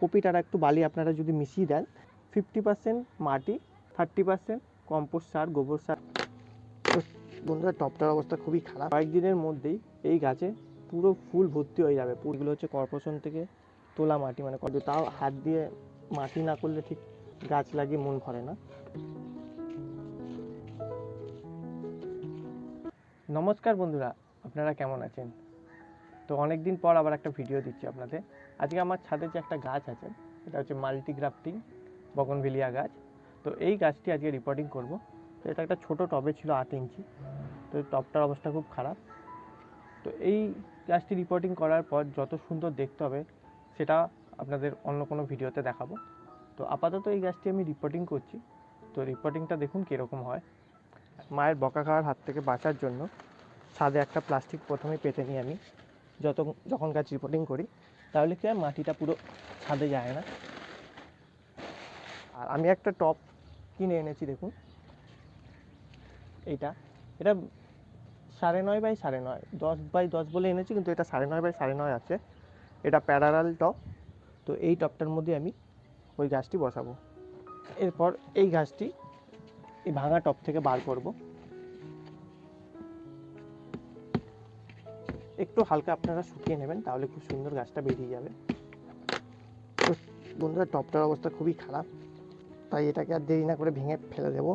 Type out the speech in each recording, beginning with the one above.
কপিটার একটু বালি আপনারা যদি মিশিয়ে দেন ফিফটি পার্সেন্ট মাটি থার্টি পার্সেন্ট কম্পোস্ট সার, গোবর সার। বন্ধুরা, টপটার অবস্থা খুবই খারাপ। কয়েকদিনের মধ্যেই এই গাছে পুরো ফুল ভর্তি হয়ে যাবে। ফুলগুলো হচ্ছে কর্পোরেশন থেকে তোলা মাটি মানে কত তাও হাত দিয়ে মাটি না করলে ঠিক গাছ লাগিয়ে মন ভরে না। নমস্কার বন্ধুরা, আপনারা কেমন আছেন? তো অনেক দিন পর আবার একটা ভিডিও দিচ্ছি আপনাদের। আজকে আমার ছাদে যে একটা গাছ আছে, এটা হচ্ছে মাল্টি গ্রাফটিং বগনভিলিয়া গাছ। তো এই গাছটি আজকে রিপোর্টিং করব। তো এটা একটা ছোট টবে ছিল আট ইঞ্চি। তো টবটার অবস্থা খুব খারাপ। তো এই গাছটি রিপোর্টিং করার পর যত সুন্দর দেখতে হবে, সেটা আপনাদের অন্য কোনো ভিডিওতে দেখাবো। তো আপাতত এই গাছটি আমি রিপোর্টিং করছি। তো রিপোর্টিংটা দেখুন কীরকম হয়। মায়ের বকা খাওয়ার হাত থেকে বাঁচার জন্য ছাদে একটা প্লাস্টিক প্রথমে পেতে নিই আমি। যত যখন গাছ রিপোর্টিং করি, তাহলে কি হয়, মাটিটা পুরো ছাদে যায় না। আর আমি একটা টপ কিনে এনেছি, দেখুন। এইটা, এটা সাড়ে নয় বাই সাড়ে নয়, দশ বাই দশ বলে এনেছি, কিন্তু এটা সাড়ে নয় বাই সাড়ে নয় আছে। এটা প্যারারাল টপ তো এই টপটার মধ্যে আমি ওই গাছটি বসাবো। এরপর এই গাছটি এই ভাঙা টপ থেকে বার করব। একটু হালকা আপনারা শুকিয়ে নেবেন, তাহলে খুব সুন্দর গাছটা বেরিয়ে যাবে। তো বন্ধুরা, টপটার অবস্থা খুবই খারাপ, তাই এটাকে আর দেরি না করে ভেঙে ফেলে দেবো।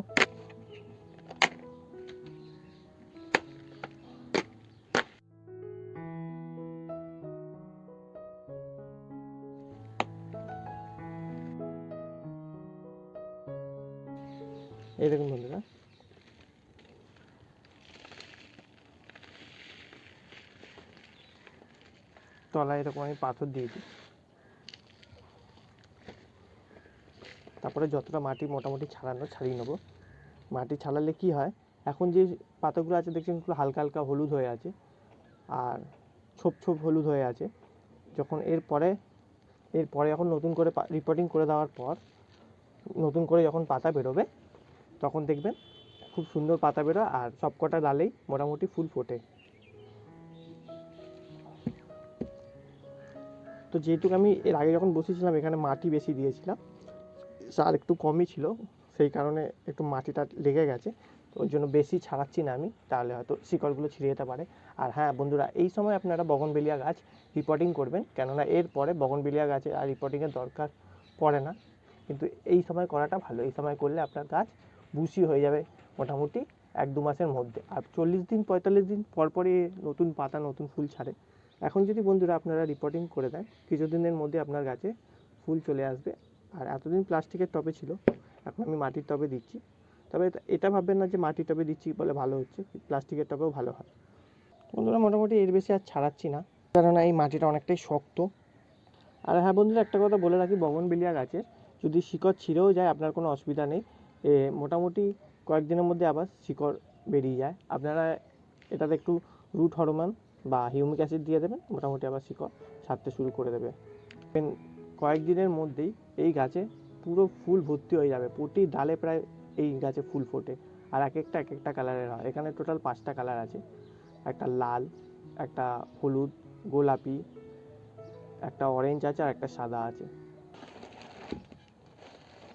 এই দেখুন বন্ধুরা তলায় এরকম আমি পাথর দিয়ে দিই। তারপরে যতটা মাটি মোটামুটি ছাড়ানো, ছাড়িয়ে নেব। মাটি ছাড়ালে কি হয়? এখন যে পাতাগুলো আছে, দেখছেন একটু হালকা হালকা হলুদ হয়ে আছে আর ছোপ ছোপ হলুদ হয়ে আছে। যখন এরপরে এরপরে যখন নতুন করে রিপোর্টিং করে দেওয়ার পর, নতুন করে যখন পাতা বেরোবে, তখন দেখবেন খুব সুন্দর পাতা বেরোয় আর সব কটা ডালেই মোটামুটি ফুল ফোটে। তো যেহেতু আমি এর আগে যখন বসেছিলাম এখানে মাটি বেশি দিয়েছিলাম, সার একটু কমই ছিল, সেই কারণে একটু মাটিটা লেগে গেছে, তো ওই জন্য বেশি ছাড়াচ্ছি না আমি, তাহলে হয়তো শিকড়গুলো ছিঁড়ে যেতে পারে। আর হ্যাঁ বন্ধুরা, এই সময় আপনারা বগনবেলিয়া গাছ রিপোর্টিং করবেন, কেননা এর পরে বগনবেলিয়া গাছে আর রিপোর্টিংয়ের দরকার পড়ে না। কিন্তু এই সময় করাটা ভালো, এই সময় করলে আপনার গাছ বুশি হয়ে যাবে মোটামুটি এক দু মাসের মধ্যে। আর চল্লিশ দিন, পঁয়তাল্লিশ দিন পর পরই নতুন পাতা, নতুন ফুল ছাড়ে। এখন যদি বন্ধুরা আপনারা রিপোর্টিং করে দেন, কিছুদিনের মধ্যে আপনার গাছে ফুল চলে আসবে। আর এতদিন প্লাস্টিকের টবে ছিল, এখন আমি মাটির টবে দিচ্ছি। তবে এটা- ভাববেন না যে মাটির টবে দিচ্ছি বলে ভালো হচ্ছে, প্লাস্টিকের টবেও ভালো হয়। বন্ধুরা মোটামুটি এর বেশি আর ছাড়াচ্ছি না, কেননা এই মাটিটা অনেকটাই শক্ত। আর হ্যাঁ বন্ধুরা, একটা কথা বলে রাখি বগনবিলিয়া গাছের, যদি শিকড় ছিঁড়েও যায়, আপনার কোনো অসুবিধা নেই। এ, মোটামুটি কয়েকদিনের মধ্যে আবার শিকড় বেরিয়ে যায়। আপনারা এটাতে একটু রুট হরমোন বা হিউমিক অ্যাসিড দিয়ে দেবেন, মোটামুটি আবার শিকড় ছাড়তে শুরু করে দেবে। কয়েকদিনের মধ্যেই এই গাছে পুরো ফুল ভর্তি হয়ে যাবে, প্রতি ডালে প্রায় এই গাছে ফুল ফোটে। আর এক একটা এক একটা কালারের হয়। এখানে টোটাল পাঁচটা কালার আছে। একটা লাল, একটা হলুদ, গোলাপি, একটা অরেঞ্জ আছে আর একটা সাদা আছে।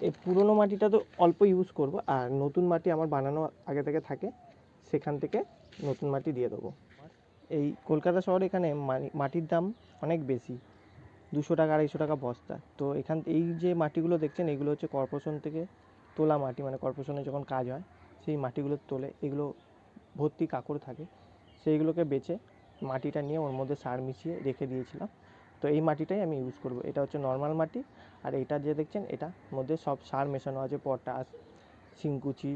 এই পুরনো মাটিটা তো অল্প ইউজ করব, আর নতুন মাটি আমার বানানো আগে থেকে থাকে, সেখান থেকে নতুন মাটি দিয়ে দেবো। এই কলকাতা শহরে এখানে মাটির দাম অনেক বেশি। দুশো টাকা, আড়াইশো টাকা বস্তা। তো এখান, এই যে মাটিগুলো দেখছেন, এগুলো হচ্ছে কর্পোরেশন থেকে তোলা মাটি। মানে কর্পোরেশনে যখন কাজ হয়, সেই মাটিগুলো তোলে। এগুলো ভর্তি কাকড় থাকে। সেইগুলোকে বেচে মাটিটা নিয়ে ওর মধ্যে সার মিশিয়ে রেখে দিয়েছিলাম। তো এই মাটিটাই আমি ইউজ করব। এটা হচ্ছে নর্মাল মাটি। আর এটা যে দেখছেন এটার মধ্যে সব সার মেশানো আছে। পটাশ, শিংকুচি,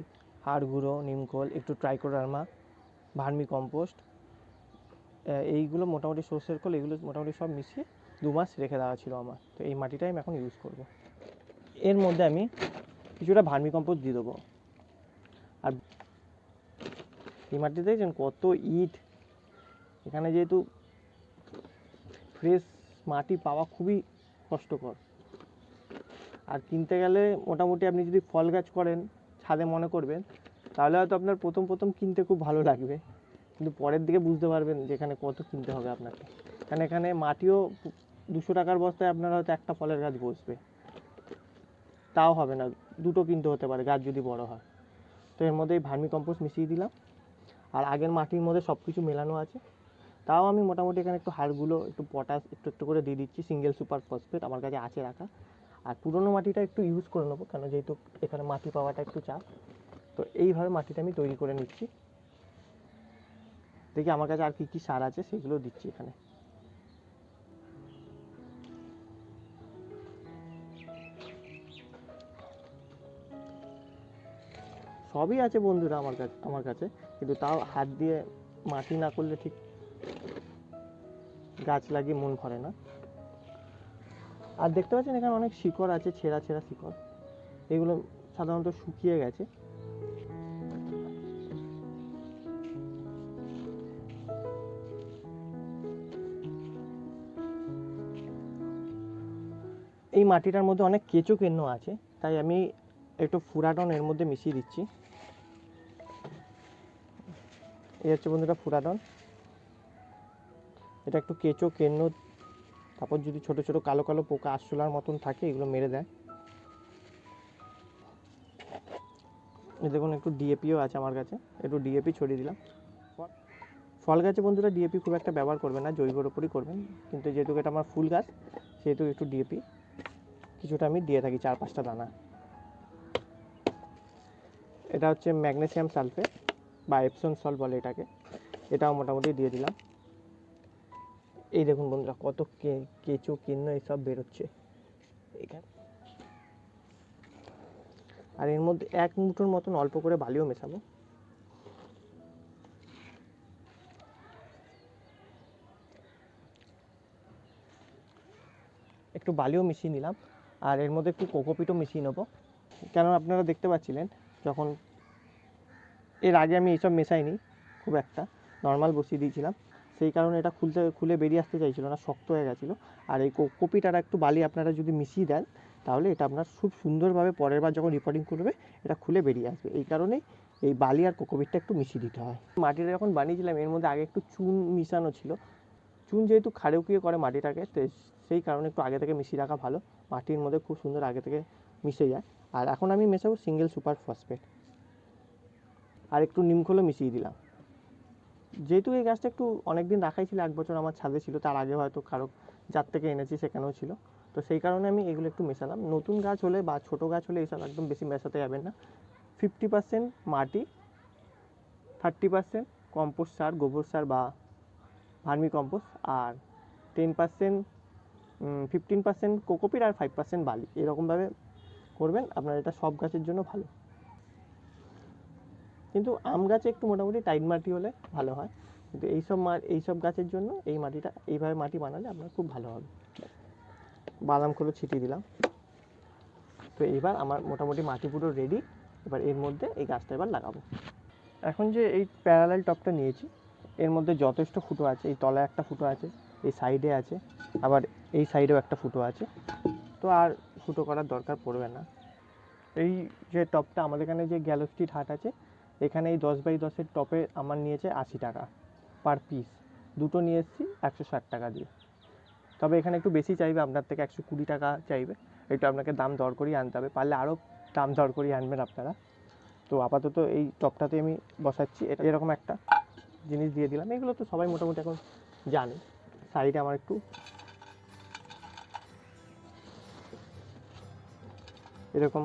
হাড় গুঁড়ো, নিমখোল, একটু ট্রাইকোডার্মা ভার্মি কম্পোস্ট এইগুলো মোটামুটি সর্ষের খোল এগুলো মোটামুটি সব মিশিয়ে দু মাস রেখে দেওয়া ছিল আমার। তো এই মাটিটাই আমি এখন ইউজ করব। এর মধ্যে আমি কিছুটা ভার্মি কম্পোস্ট দিয়ে দেবো। আর এই মাটিতে দেখছেন কত ইট। এখানে যেহেতু ফ্রেশ মাটি পাওয়া খুবই কষ্টকর। আর কিনতে গেলে মোটামুটি আপনি যদি ফল গাছ করেন, ছাদে মনে করবেন, তাহলে হয়তো আপনার প্রথম প্রথম কিনতে খুব ভালো লাগবে। কিন্তু পরের দিকে বুঝতে পারবেন যে এখানে কত কিনতে হবে আপনাকে। কারণ এখানে মাটিও দুশো টাকার বস্তায় আপনার হয়তো একটা ফলের গাছ বসবে। তাও হবে না, দুটো কিনতে হতে পারে, গাছ যদি বড় হয়। তো এর মধ্যে ভার্মি কম্পোস্ট মিশিয়ে দিলাম। আর আগের মাটির মধ্যে সব কিছু মেলানো আছে। তাও আমি মোটামুটি এখানে একটু হাড়গুলো, একটু পটাশ, একটু একটু করে দিয়ে দিচ্ছি, সিঙ্গেল সুপার ফসফেট আমার কাছে আছে রাখা। আর পুরনো মাটিটা একটু ইউজ করে নেব, কেন যেহেতু এখানে মাটি পাওয়াটা একটু চাপ। তো এইভাবে মাটিটা আমি তৈরি করে নিচ্ছি। দেখি আমার কাছে আর কী কী সার আছে, সেগুলো দিচ্ছি এখানে। সবই আছে বন্ধুরা আমার কাছে আমার কাছে, কিন্তু তাও হাত দিয়ে মাটি না করলে ঠিক গাছ লাগিয়ে মন ভরে না। আর দেখতে পাচ্ছেন এখানে অনেক শিকড় আছে, ছেঁড়া ছেঁড়া শিকড়। এগুলো সাধারণত শুকিয়ে গেছে। মাটিটার মধ্যে অনেক কেঁচো কেন্ন আছে, তাই আমি একটু ফুরাটন এর মধ্যে মিশিয়ে দিচ্ছি। এই হচ্ছে বন্ধুরা ফুরাটন। এটা একটু কেঁচো কেন্ন, তারপর যদি ছোট ছোট কালো কালো পোকা আরশোলার মতন থাকে, এগুলো মেরে দেয়। দেখুন, একটু ডিএপিও আছে আমার কাছে, একটু ডিএপি ছড়িয়ে দিলাম। ফল- গাছে বন্ধুরা ডিএপি খুব একটা ব্যবহার করবেন না জৈবর ওপরই করবেন, কিন্তু যেহেতু এটা আমার ফুল গাছ, সেহেতু একটু ডিএপি। কিছুটা আমি দিয়ে থাকি, চার পাঁচটা দানা। এটা হচ্ছে ম্যাগনেসিয়াম সালফেট, বা এপসন সল বলে এটাকে। এটাও মোটামুটি দিয়ে দিলাম। এই দেখুন বন্ধুরা, কত কেঁচো, কিন্ন এইসব বেরোচ্ছে এখানে আর এর মধ্যে এক মুঠোর মতন অল্প করে বালিও মেশাবো। একটু বালিও মিশিয়ে নিলাম। আর এর মধ্যে একটু কোকোপিটও মিশিয়ে নেব। কেন আপনারা দেখতে পাচ্ছিলেন, যখন এর আগে আমি এইসব মেশাইনি, খুব একটা নর্মাল বসিয়ে দিয়েছিলাম। সেই কারণে এটা খুলতে, খুলে বেরিয়ে আসতে চাইছিল না, শক্ত হয়ে গেছিল। আর এই কোকোপিটার একটু বালি আপনারা যদি মিশিয়ে দেন, তাহলে এটা আপনার খুব সুন্দরভাবে পরের বার যখন রিপোর্টিং করবে এটা খুলে বেরিয়ে আসবে। এই কারণেই এই বালি আর কোকোপিটটা একটু মিশিয়ে দিতে হয়। মাটিটা যখন বানিয়েছিলাম, এর মধ্যে আগে একটু চুন মিশানো ছিল। চুন যেহেতু ক্ষারকীয় করে মাটিটাকে সেই কারণে একটু আগে থেকে মিশিয়ে রাখা ভালো। মাটির মধ্যে খুব সুন্দর আগে থেকে মিশে যায়। আর এখন আমি মেশাবো সিঙ্গেল সুপার ফসফেট আর একটু নিমখোলও মিশিয়ে দিলাম। যেহেতু এই গাছটা একটু অনেক দিন রাখাই ছিল, এক বছর আমার ছাদে ছিল, তার আগে হয়তো কারও যার থেকে এনেছি, সেখানেও ছিল। তো সেই কারণে আমি এগুলো একটু মেশালাম। নতুন গাছ হলে বা ছোটো গাছ হলে এইসব একদম বেশি মেশাতে যাবেন না। ফিফটি পার্সেন্ট মাটি থার্টি পার্সেন্ট কম্পোস্ট সার, গোবর সার বা ভার্মি কম্পোস্ট আর ten percent fifteen percent cocopeat আর ফাইভ পার্সেন্ট বালি এরকমভাবে করবেন, আপনার এটা সব গাছের জন্য ভালো। কিন্তু আম গাছে একটু মোটামুটি টাইট মাটি হলে ভালো হয়। কিন্তু এইসব মা, এইসব গাছের জন্য এই মাটিটা, এইভাবে মাটি বানালে আপনার খুব ভালো হবে। বাদাম খোলো ছিটিয়ে দিলাম। তো এবার আমার মোটামুটি মাটি পুরো রেডি এবার এর মধ্যে এই গাছটা এবার লাগাবো। এখন যে এই প্যারালাল টপটা নিয়েছি, এর মধ্যে যথেষ্ট ফুটো আছে, এই তলায় একটা ফুটো আছে, এই সাইডে আছে। আবার এই সাইডেও একটা ফুটো আছে। তো আর ফুটো করার দরকার পড়বে না। এই যে টপটা আমাদের এখানে যে গ্যালো হাট আছে, এখানে এই দশ বাই দশের টপে আমার নিয়েছে আশি টাকা পার পিস। দুটো নিয়ে এসেছি একশো ষাট টাকা দিয়ে। তবে এখানে একটু বেশি চাইবে, আপনার থেকে একশো কুড়ি টাকা চাইবে। একটু আপনাকে দাম দর করেই আনতে হবে, পারলে আরও দাম দর করেই আনবেন আপনারা। তো আপাতত এই টপটাতে আমি বসাচ্ছি। এটা এরকম একটা জিনিস দিয়ে দিলাম। এগুলো তো সবাই মোটামুটি এখন জানে। সাইডে আমার একটু এরকম।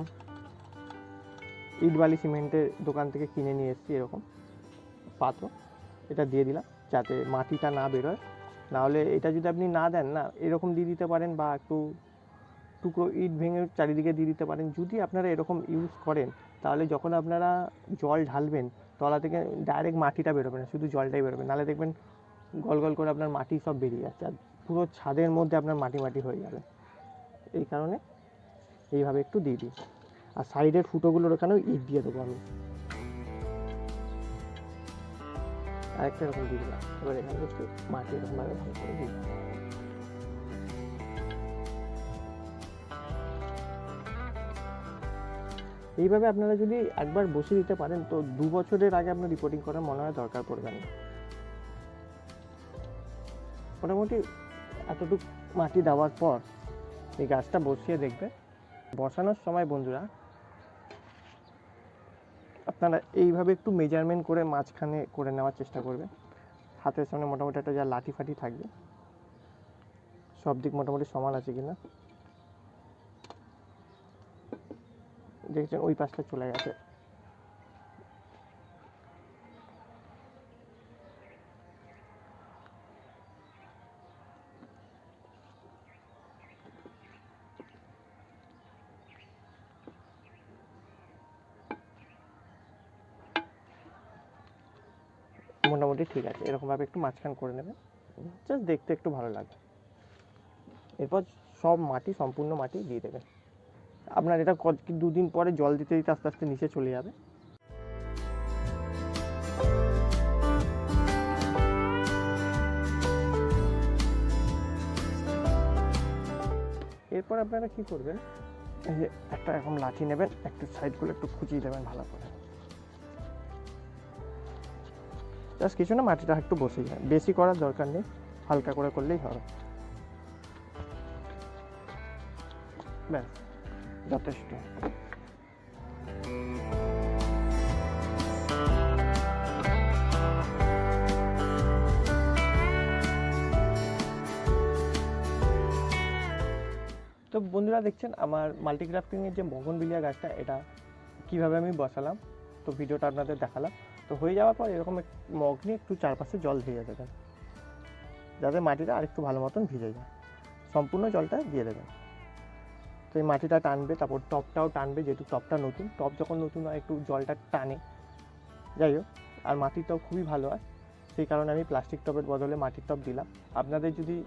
ইট বালি সিমেন্টের দোকান থেকে কিনে নিয়ে এসেছি এরকম পাত্র। এটা দিয়ে দিলাম যাতে মাটিটা না বেরোয়। নাহলে এটা যদি আপনি না দেন না, এরকম দিয়ে দিতে পারেন বা একটু টুকরো ইট ভেঙে চারিদিকে দিয়ে দিতে পারেন। যদি আপনারা এরকম ইউজ করেন, তাহলে যখন আপনারা জল ঢালবেন, তলা থেকে ডাইরেক্ট মাটিটা বেরোবে না, শুধু জলটাই বেরোবে। নাহলে দেখবেন গল গল করে আপনার মাটি সব বেরিয়ে যাচ্ছে আর পুরো ছাদের মধ্যে আপনার মাটি মাটি হয়ে যাবে। এই কারণে এইভাবে একটু দিয়ে দিই। আর সাইডের ফুটোগুলোর ওখানেও ইট দিয়ে দেবো আমি? আরেকটা এরকম দিয়ে দিলাম। এবার এখানে একটু মাটি এরকমভাবে ভালো করে দিই। এইভাবে আপনারা যদি একবার বসে দিতে পারেন, তো দু বছরের আগে আপনার রিপোর্টিং করার মনে হয় দরকার পড়বে না। মোটামুটি এতটুকু মাটি দেওয়ার পর এই গাছটা বসিয়ে দেখবে। বসানোর সময় বন্ধুরা, আপনারা এইভাবে একটু মেজারমেন্ট করে মাঝখানে করে নেওয়ার চেষ্টা করবেন। হাতের সামনে মোটামুটি একটা যা লাঠি ফাটি থাকবে, সব দিক মোটামুটি সমান আছে কিনা। দেখছেন, ওই পাশটা চলে গেছে। মোটামুটি ঠিক আছে। এরকমভাবে একটু মাঝখান করে নেবেন। জাস্ট দেখতে একটু ভালো লাগবে। এরপর সব মাটি, সম্পূর্ণ মাটি দিয়ে দেবেন। আপনার এটা দুদিন পরে জল দিতে দিতে আস্তে আস্তে নিচে চলে যাবে। এরপর আপনারা কি করবেন? এই যে একটা এরকম লাঠি নেবেন, একটু সাইডগুলো একটু খুঁচিয়ে দেবেন ভালো করে। জাস্ট কিছু না, মাটিটা একটু বসে যায়। বেশি করার দরকার নেই, হালকা করে করলেই হবে। ব্যাস, যথেষ্ট। তো বন্ধুরা, দেখছেন, আমার মাল্টিগ্রাফটিংয়ের যে মগনবিলিয়া গাছটা, এটা কীভাবে আমি বসালাম? তো ভিডিওটা আপনাদের দেখালাম। তো হয়ে যাওয়ার পর এরকম মগ নিয়ে একটু চারপাশে জল ভেজে দেবেন। যাতে মাটিটা আরেকটু ভালো মতন ভিজে যায়। সম্পূর্ণ জলটা দিয়ে দেবেন। তো এই মাটিটা টানবে, তারপর টপটাও টানবে, যেহেতু টপটা নতুন, টপ যখন নতুন হয়, একটু জলটা টানে। যাই হোক, আর মাটির টপ খুবই ভালো হয়। সেই কারণে আমি প্লাস্টিক টপের বদলে মাটির টপ দিলাম। আপনাদের যদি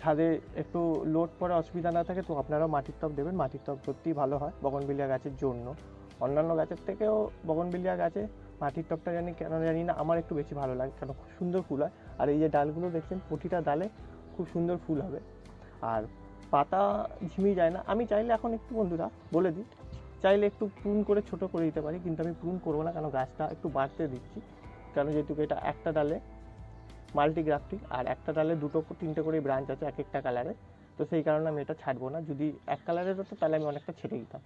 ছাদে একটু লোড পরে অসুবিধা না থাকে, তো আপনারাও মাটির টপ দেবেন। মাটির টপ সত্যিই ভালো হয় বগনবিলিয়া গাছের জন্য। অন্যান্য গাছের থেকেও বগনবিলিয়া গাছে মাটির টপটা জানি কেন জানি না, আমার একটু বেশি ভালো লাগে কারণ খুব সুন্দর ফুল হয়। আর এই যে ডালগুলো দেখছেন, প্রতিটা ডালে খুব সুন্দর ফুল হবে। আর পাতা ঝিমিয়ে যায় না। আমি চাইলে এখন একটু বন্ধুরা বলে দিই, চাইলে একটু প্রুন করে ছোট করে দিতে পারি, কিন্তু আমি প্রুন করব না কেন গাছটা একটু বাড়তে দিচ্ছি। কেন যেহেতু এটা একটা ডালে মাল্টিগ্রাফটিং আর একটা ডালে দুটো, তিনটে করে ব্রাঞ্চ আছে এক একটা কালারে তো সেই কারণে আমি এটা ছাড়বো না। যদি এক কালারের হতো তাহলে আমি অনেকটা ছেড়ে দিতাম।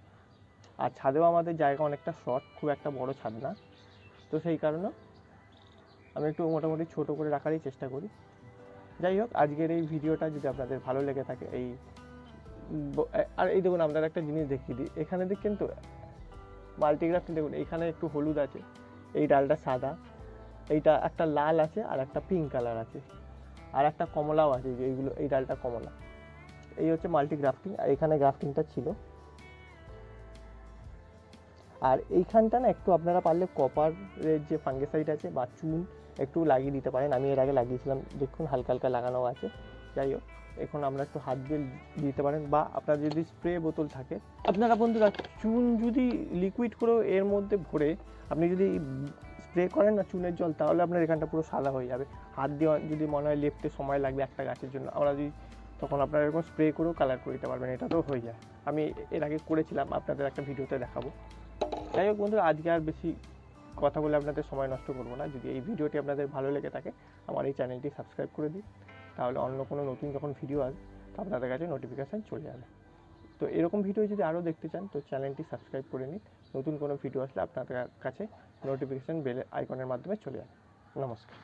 আর ছাদেও আমাদের জায়গা অনেকটা শর্ট খুব একটা বড় ছাদ না। তো সেই কারণে আমি একটু মোটামুটি ছোট করে রাখারই চেষ্টা করি। যাই হোক, আজকের এই ভিডিওটা যদি আপনাদের ভালো লেগে থাকে, এই আর এই দেখুন আপনারা একটা জিনিস দেখিয়ে দিই। এখানে দেখছেন কিন্তু মাল্টিগ্রাফটি দেখুন, এখানে একটু হলুদ আছে, এই ডালটা সাদা, এইটা একটা লাল আছে আর একটা পিঙ্ক কালার আছে, আর একটা কমলাও আছে, যে এইগুলো, এই ডালটা কমলা। এই হচ্ছে মাল্টি গ্রাফটিং আর এখানে গ্রাফটিংটা ছিল। আর এইখানটা না একটু আপনারা পারলে কপারের যে ফাঙ্গিসাইড আছে বা চুন একটু লাগিয়ে দিতে পারেন। আমি এর আগে লাগিয়েছিলাম, দেখুন হালকা হালকা লাগানো আছে। যাই হোক, এখন আমরা একটু হাত দিয়ে দিতে পারেন বা আপনার যদি স্প্রে বোতল থাকে। আপনারা বন্ধুরা, চুন যদি লিকুইড করেও এর মধ্যে ভরে আপনি যদি স্প্রে করেন না চুনের জল, তাহলে আপনার এখানটা পুরো সাদা হয়ে যাবে। হাত দিয়ে যদি মনে হয় লেপতে সময় লাগবে একটা গাছের জন্য, আমরা যদি তখন আপনারা এরকম স্প্রে করেও কালার করে দিতে পারবেন এটা তো হয়ে যায়। আমি এর আগে করেছিলাম, আপনাদের একটা ভিডিওতে দেখাবো। যাই হোক বন্ধুরা আজকে আর বেশি কথা বলে আপনাদের সময় নষ্ট করব না। যদি এই ভিডিওটি আপনাদের ভালো লেগে থাকে, আমার এই চ্যানেলটি সাবস্ক্রাইব করে দিন। তাহলে অন্য কোনো নতুন যখন ভিডিও আসবে তো আপনাদের কাছে নোটিফিকেশান চলে যাবে। তো এরকম ভিডিও যদি আরও দেখতে চান, তো চ্যানেলটি সাবস্ক্রাইব করে নিন। নতুন কোনো ভিডিও আসলে আপনাদের কাছে নোটিফিকেশান বেলে আইকনের মাধ্যমে চলে যাবে। নমস্কার।